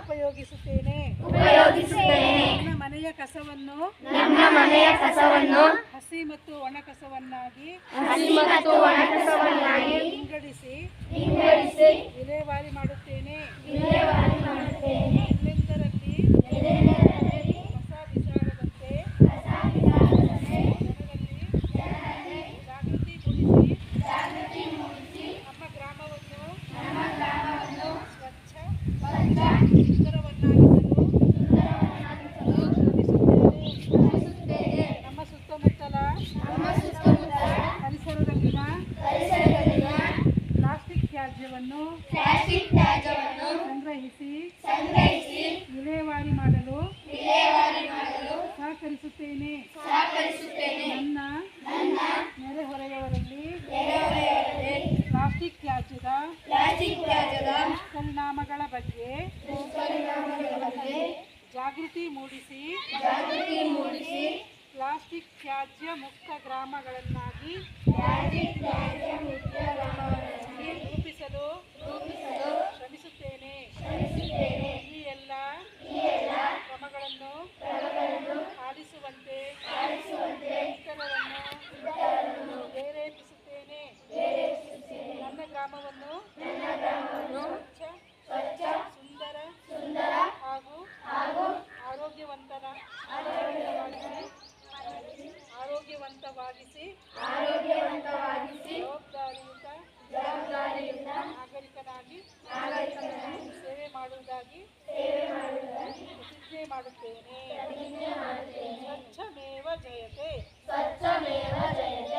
ಉಪಯೋಗಿಸುತ್ತೇನೆ. ಉಪಯೋಗಿಸುತ್ತೇನೆ. ಮನೆಯ ಕಸವನ್ನು ನಮ್ಮ ಮನೆಯ ಕಸವನ್ನು ಹಸಿ ಮತ್ತು ಒಣ ಕಸವನ್ನಾಗಿ ಹಸಿ ಮತ್ತು ಒಣ ಕಸವನ್ನಾಗಿ ವಿಂಗಡಿಸಿ ವಿಂಗಡಿಸಿ ವಿಲೇವಾರಿ ಮಾಡುತ್ತೇನೆ. ತ್ಯಾಜ್ಯವನ್ನು ಪ್ಲಾಸ್ಟಿಕ್ ತ್ಯಾಜ್ಯವನ್ನು ಸಂಗ್ರಹಿಸಿ ಸಂಗ್ರಹಿಸಿ ವಿಲೇವಾರಿ ಮಾಡಲು ವಿಲೇವಾರಿ ಮಾಡಲು ಸಹಕರಿಸುತ್ತೇನೆ. ಸಹಕರಿಸುತ್ತೇನೆ. ನನ್ನ ನನ್ನ ನೆರೆಹೊರೆಯವರಲ್ಲಿ ನೆರೆಹೊರೆಯವರಲ್ಲಿ ಪ್ಲಾಸ್ಟಿಕ್ ತ್ಯಾಜ್ಯದ ಪ್ಲಾಸ್ಟಿಕ್ ತ್ಯಾಜ್ಯದ ಪರಿಣಾಮಗಳ ಬಗ್ಗೆ ದುಷ್ಪರಿಣಾಮಗಳ ಬಗ್ಗೆ ಜಾಗೃತಿ ಮೂಡಿಸಿ ಜಾಗೃತಿ ಮೂಡಿಸಿ ಪ್ಲಾಸ್ಟಿಕ್ ತ್ಯಾಜ್ಯ ಮುಕ್ತ ಗ್ರಾಮಗಳನ್ನಾಗಿ ಪ್ಲಾಸ್ಟಿಕ್ ತ್ಯಾಜ್ಯ ಮುಕ್ತ ಆರೋಗ್ಯವಂತವಾಗಿಸಿ ಆರೋಗ್ಯವಂತವಾಗಿಸಿ ಜವಾಬ್ದಾರಿಯುತ ಜವಾಬ್ದಾರಿಯುತ ನಾಗರಿಕನಾಗಿ ನಾಗರಿಕನಾಗಿ ಸೇವೆ ಮಾಡುವುದಾಗಿ ಸೇವೆ ಮಾಡುವುದಾಗಿ ಪ್ರತಿಜ್ಞೆ ಮಾಡುತ್ತೇನೆ. ಪ್ರತಿಜ್ಞೆ ಮಾಡುತ್ತೇನೆ. ಸ್ವಚ್ಛಮೇವ ಜಯತೆ. ಸ್ವಚ್ಛಮೇವ ಜಯತೆ.